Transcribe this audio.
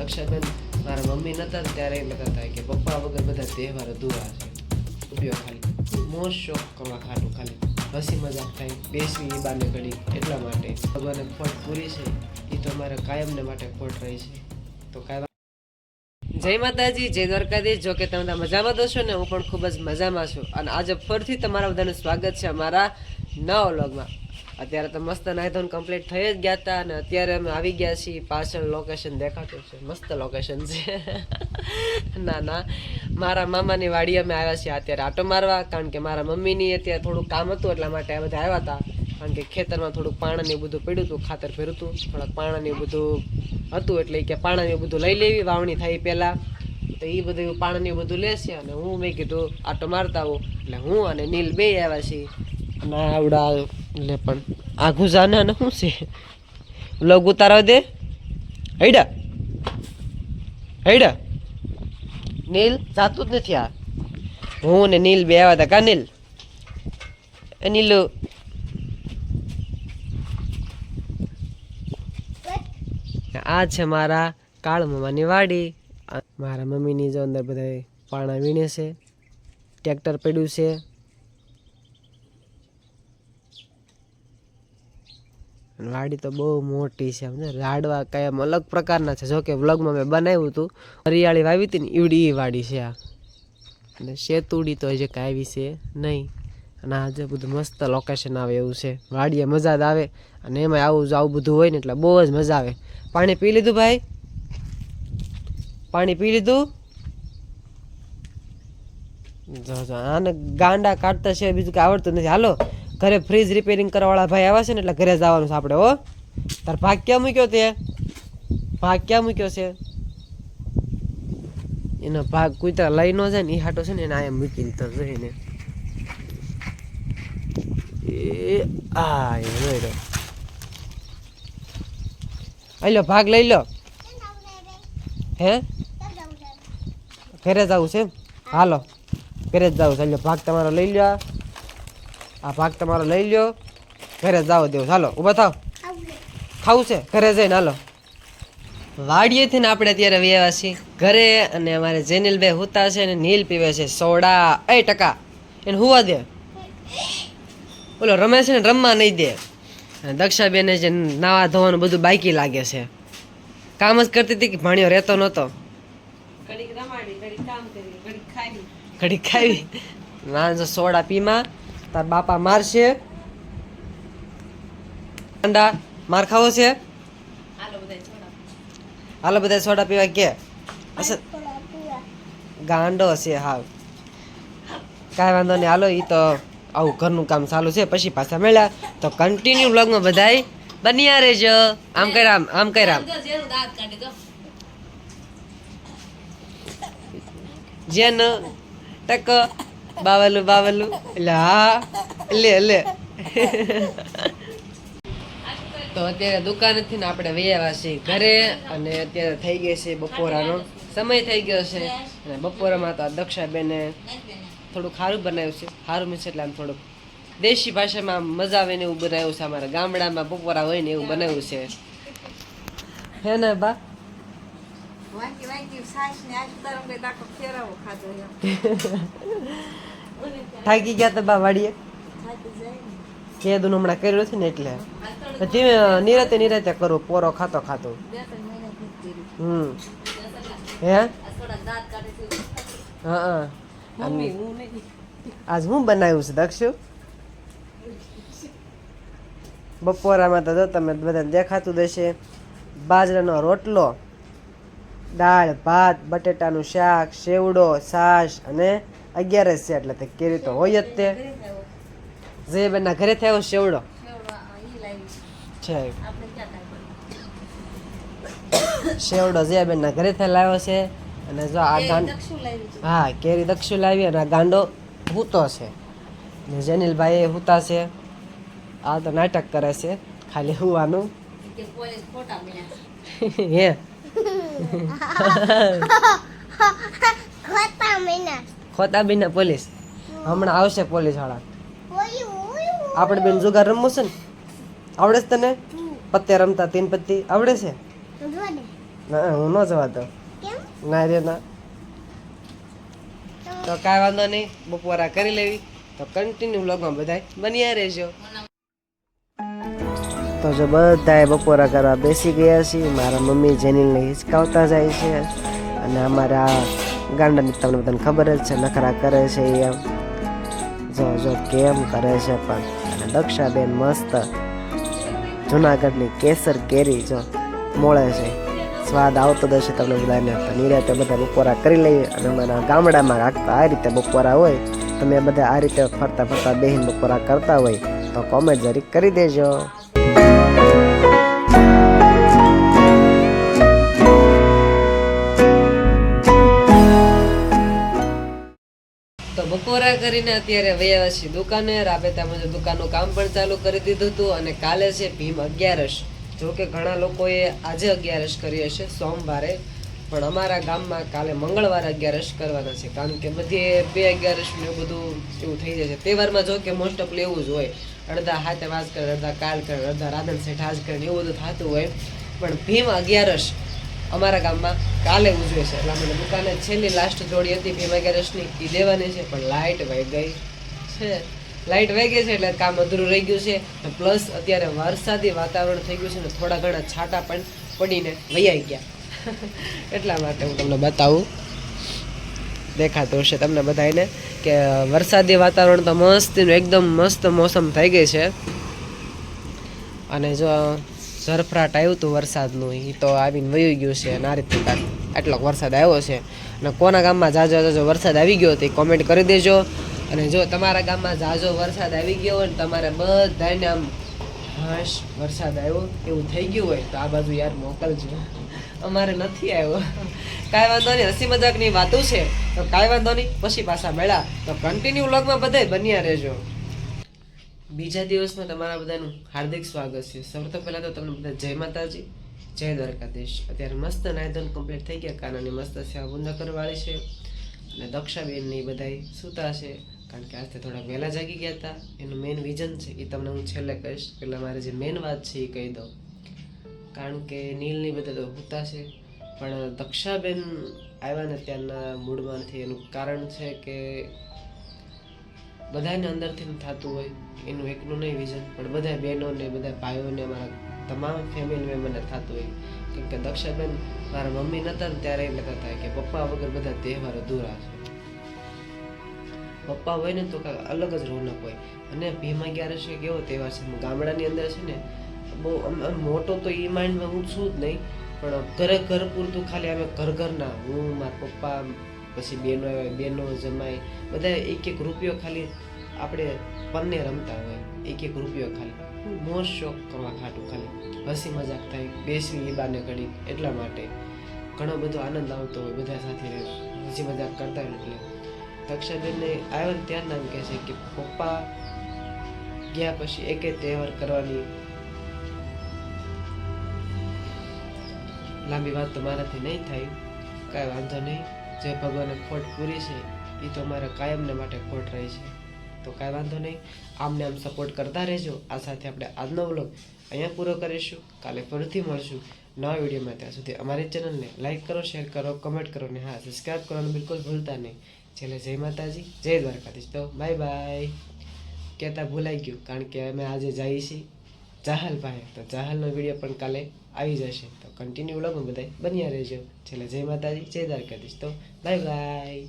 દક્ષાબેન મારા મમ્મી નતા ત્યારે એમ કહેતા હતા કે પપ્પા વગર બધા તહેવાર અધૂરા છે. ઉપયોગ ખાલી. મોજ શોખ કરવા ખાટું ખાલી. હસી મજાક થાય. બેસવી એ બાને ઘડી. એટલા માટે ભગવાને ખોટ પૂરી છે. એ તો અમારે કાયમને માટે ખોટ રહી છે. તો કાયમ જય માતાજી, જય દ્વારકાધીશ. જો કે તમે બધા મજામાં છો ને, હું પણ ખૂબ જ મજામાં છું. અને આજે ફરીથી તમારા બધાનું સ્વાગત છે અમારા નવા વ્લોગમાં. અત્યારે તો મસ્ત નાયધોન કમ્પ્લીટ થઈ જ ગયા હતા અને અત્યારે અમે આવી ગયા છીએ પાછળ લોકેશન દેખાતું છે. મસ્ત લોકેશન છે. ના ના. મારા મામાની વાડી અમે આવ્યા છીએ અત્યારે આટો મારવા, કારણ કે મારા મમ્મીની અત્યારે થોડું કામ હતું એટલા માટે આ બધા આવ્યા હતા કારણ કે ખેતરમાં થોડુંક પાણાને બધું પડ્યું હતું, ખાતર ફેર્યું હતું. થોડાક પાણાને બધું હતું એટલે કે પાણાને બધું લઈ લેવી, વાવણી થાય પહેલાં. તો એ બધું પાણાને બધું લેશે અને હું મેં કીધું આટો મારતા આવું. એટલે હું અને નીલ બે આવ્યા છીએ. અને આવડા એટલે પણ આઘું જાને અને શું છે? લગ ઉતારવા દે. હૈડા. હૈડા. નીલ, જાતું જ નથી આ. હું ને નીલ બે આવ્યા હતા. કા નીલ? નીલ. આ છે મારા કાળ મામાની વાડી. મારા મમ્મીની જો અંદર બધા પાણા વીણે છે. ટ્રેક્ટર પડ્યું છે. અને વાડી તો બહુ મોટી છે સમજે લાડવા એમ અલગ પ્રકારના છે. જોકે વ્લોગમાં મેં બનાવ્યું હતું હરિયાળી વાવી હતી ને, ઈવડી ઈ વાડી છે આ. અને શેતુડી તો હજી કાંઈ આવી છે નહીં. અને આજે બધું મસ્ત લોકેશન આવે એવું છે. વાડીએ મજા જ આવે. અને એમાં આવું જ, આવું બધું હોય ને એટલે બહુ જ મજા આવે. પાણી પી લીધું ભાઈ? પાણી પી લીધું? આને ગાંડા કાઢતા છે, બીજું કાંઈ આવડતું નથી. હાલો. ઘરે ફ્રીજ રિપેરિંગ કરવાવાળા ભાઈ આવ્યા છે ને એટલે ઘરે જવાનું છે આપણે, હો. તાર ભાગ ક્યાં મૂક્યો તે. ભાગ ક્યાં મૂક્યો છે. એનો ભાગ કુતરા લઈ ન જાય ને એ હાટો છે ને એને આયા મૂકી દીધો જોઈને એ આ એ જોઈ લો આઈ લો, ભાગ લઈ લો. હે? ઘરે જવું છે હાલો. ઘરે જ જવું છે. ભાગ તમારો લઈ લ્યો આ ભાગ તમારો લઈ લ્યો. ઘરે જાવ દેવ. હાલો ઊભા થાવ. ખાવું છે? ઘરે જઈને હાલો. વાડીએથી ને આપણે અત્યારે વ્યવા છીએ. ઘરે અને અમારે જેનિલભાઈ હુતા છે ને નીલ પીવે છે સોડા. એ ટકા. એને હુવા દે. ઓલો રમે છે ને રમવા નહીં દે. અને દક્ષાબેને જે નાવા ધોવાનું બધું બાકી લાગે છે. કામ જ કરતી હતી કે ભાણિયો રહેતો નહોતો. ઘડી ખાવી ના જો સોડા પીમાં. તાર બાપા મારશે. ઠંડા માર ખાવો છે? હાલો બધા સોડા. પીવા કે? ગાંડો છે હાવ. કાંઈ વાંધો નહીં હાલો એ તો આવું ઘરનું કામ ચાલુ છે પછી પાછા મળ્યા. તો કન્ટિન્યુ બ્લોગમાં બધાય બન્યા રહેજો. આમ કઈ રામ આમ કઈ આમ જેન ટક બાવલું બાવલું. એટલે હા લે લે. તો અત્યારે દુકાનેથી ને આપણે વૈયા છીએ ઘરે અને અત્યારે થઈ ગઈ છે બપોરાનો. સમય થઈ ગયો છે અને બપોરામાં તો આ દક્ષાબેને થોડુંક ખારું બનાવ્યું છે. સારું મીન્સ એટલે આમ થોડુંક દેશી ભાષામાં મજા આવે ને એવું બનાવ્યું છે અમારા ગામડામાં બપોરા હોય ને એવું બનાવ્યું છે. હે ને બા? વાંકી વાંકી સાસ ને આજ તારો બે દાખલો ફેરવો ખાધો એમ. થાકી ગયા તો બા વાડીએ? કે જાય હમણાં કર્યું છે ને એટલે. પછી નિરાતે નિરાતે કરું પોરો ખાતો ખાતો. હમ. હે? હા આજ હું બનાવ્યું છે દક્ષુ બપોરામાં તો જો તમે બધાને દેખાતું દેશે બાજરાનો રોટલો દાળ ભાત બટેટાનું શાક સેવડો છાશ અને અગિયારસ છે એટલે તે કેરી તો હોય જ તે. જે બેનના ઘરે થયો લાવી છે. શેવડો ક્યાં કાંઈ સેવડો જે બેનના ઘરે થઈ લાવ્યો છે અને જો આ ગાંડ હા કેરી દક્ષુ લાવી અને આ ગાંડો હૂતો છે. ને જેનિલભાઈ એ હૂતા છે. આ તો નાટક કરે છે ખાલી હુવાનું. કે પોલીસ ફોટા મળ્યા હે. ખોટા મહિના ખોતા ને પોલીસ. હમણાં આવશે પોલીસવાળા આપણે બેન જુગાર રમવું છે ને? આવડે છે તને? પત્તે રમતા તીન પત્તી. આવડે છે? ના, હું ન જવા દઉં. ના રે, ના. તો કાંઈ વાંધો નહીં, બપોરા કરી લેવી. તો કન્ટિન્યુ વ્લોગમાં બધાય બન્યા રહેજો. તો જો બધાએ બપોરા કરવા બેસી ગયા છીએ. મારા મમ્મી જેનીલને હિચકાવતા જાય છે. અને અમારા ગાંડાની તમને બધાને ખબર જ છે, નખરા કરે છે એમ. જો જો, કેમ કરે છે પણ. અને દક્ષાબેન મસ્ત જુનાગઢની કેસર કેરી જો, મળે છે. સ્વાદ આવતો જ હશે તમને બધાને. તો નિરાતે બધા બપોરા કરી લઈએ અને અમારા ગામડામાં રાખતા આ રીતે બપોરા હોય, તમે બધા આ રીતે ફરતા ફરતા બેહીને બપોરા કરતા હોય, તો કોમેન્ટ જરીક કરી દેજો. બપોરા કરીને અત્યારે વયા છીએ દુકાને રાબેતા મુજબ દુકાનનું કામ પણ ચાલુ કરી દીધું હતું અને કાલે છે ભીમ અગિયારસ. જો કે ઘણા લોકોએ આજે અગિયારસ કરી હશે, સોમવારે. પણ અમારા ગામમાં કાલે મંગળવારે અગિયારસ કરવાના છે. કારણ કે બધી બે અગિયારસ ને એવું બધું એવું થઈ જાય છે. તહેવારમાં જો કે મોસ્ટ ઓફ એવું જ હોય. અડધા હાથે વાસ કરે, અડધા કાલ કરે, અડધા રાધન શેઠ હાજ કરે એવું બધું થતું હોય. પણ ભીમ અગિયારસ અમારા ગામમાં કાલે ઉજવે છે. એટલે અમે દુકાને છેલ્લી લાસ્ટ જોડી હતી ભીમા અગિયારસની એ દેવાની છે પણ લાઇટ વહી ગઈ છે. લાઇટ વહી ગઈ છે એટલે કામ અધૂરું રહી ગયું છે. પ્લસ અત્યારે વરસાદી વાતાવરણ થઈ ગયું છે ને થોડા ઘણા છાંટા પણ પડીને વૈયાઈ ગયા. એટલા માટે હું તમને બતાવું. દેખાતું હશે તમને બધાને કે વરસાદી વાતાવરણ તો મસ્ત એકદમ મસ્ત મોસમ થઈ ગઈ છે. અને જો ઝરફરાટ આવ્યું હતું વરસાદનું? એ તો આવીને વયું ગયું છે, અને આ રીતે કાંઈક આટલો વરસાદ આવ્યો છે. અને કોના ગામમાં જાજો જાજો વરસાદ આવી ગયો તે કોમેન્ટ કરી દેજો. અને જો તમારા ગામમાં જાજો વરસાદ આવી ગયો હોય તમારે બધાને આમ હાશ વરસાદ આવ્યો, એવું થઈ ગયું હોય તો આ બાજુ યાર મોકલજો. અમારે નથી આવ્યો. કાંઈ વાંધો નહીં, હસી મજાકની વાતો છે. તો કાંઈ વાંધો નહીં, પછી પાછા મેળા તો કન્ટિન્યુ વ્લોગમાં બધાય બન્યા રહેજો. બીજા દિવસમાં તમારા બધાનું હાર્દિક સ્વાગત છે. સૌથી પહેલાં તો તમને બધા જય માતાજી, જય દ્વારકાધીશ. અત્યારે મસ્ત નાયધન કમ્પ્લીટ થઈ ગયા. કાનાની મસ્ત સેવા બુંદા કરવાળી છે. અને દક્ષાબેનની બધાય સૂતા છે. કારણ કે આજથી થોડા વહેલા જાગી ગયા હતા. એનું મેઇન વિઝન છે એ તમને હું છેલ્લે કહીશ. પહેલાં મારે જે મેઇન વાત છે એ કહી દઉં. કારણ કે નીલની બધા તો સૂતા છે. પણ દક્ષાબેન આવ્યા ને ત્યારના મૂળમાંથી એનું કારણ છે કે બધાને અંદરથી થતું હોય, એનું એકનું નહીં વિઝન, પણ બધા બહેનોને, બધા ભાઈઓને, મારા તમામ ફેમિલી મેમ્બરને થતું હોય. કેમ કે દક્ષાબેન મારા મમ્મી નહોતા ત્યારે એમ કહેતા થાય કે પપ્પા વગર બધા તહેવારો અધૂરા છે. પપ્પા હોય ને તો કાંઈક અલગ જ રોનક હોય. અને ભીમા ક્યારે છે કેવો તહેવાર છે? ગામડાની અંદર છે ને, બહુ મોટો તો એ માઇન્ડમાં હું છું જ નહીં, પણ ઘરે ઘર પૂરતું ખાલી અમે ઘર ઘરના હું, મારા પપ્પા પછી બેનો બેનો જમાય. બધા એક એક રૂપિયો ખાલી આપણે પન્ને રમતા હોય, એક એક રૂપિયો ખાલી. મોજ શોખ કરવા ખાટું ખાલી. હસી મજાક થાય, બેસવી એ બાને ઘડી, એટલા માટે. ઘણો બધો આનંદ આવતો હોય બધા સાથે હસી મજાક કરતા હોય એટલે. તક્ષાબેનને આવ્યો ને ત્યાં નામ કહે છે કે પપ્પા ગયા પછી એકે તહેવાર કરવાની. લાંબી વાત તો મારાથી નહીં થાય, કાંઈ વાંધો નહીં. જે ભગવાને ખોટ પૂરી છે, એ તો મારે કાયમને માટે ખોટ રહી છે. તો કાંઈ વાંધો નહીં, આમને આમ સપોર્ટ કરતા રહેજો. આ સાથે આપણે આજનો વ્લોગ અહીંયા પૂરો કરીશું. કાલે ફરીથી મળશું નવા વિડીયોમાં. ત્યાં સુધી અમારી ચેનલને લાઈક કરો શેર કરો કમેન્ટ કરો ને હા સબસ્ક્રાઈબ કરવાનું બિલકુલ ભૂલતા નહીં. છેલ્લે જય માતાજી, જય દ્વારકાધીશ. તો બાય બાય કહેતા ભૂલાઈ ગયું, કારણ કે અમે આજે જઈએ છીએ ચાહલ ભાઈ. તો ચાહલનો વીડિયો પણ કાલે આવી જશે. તો કન્ટિન્યુ વ્લોગમાં બધા બન્યા રહેજો. છેલ્લે જય માતાજી, જય દ્વારકાધીશ. તો બાય બાય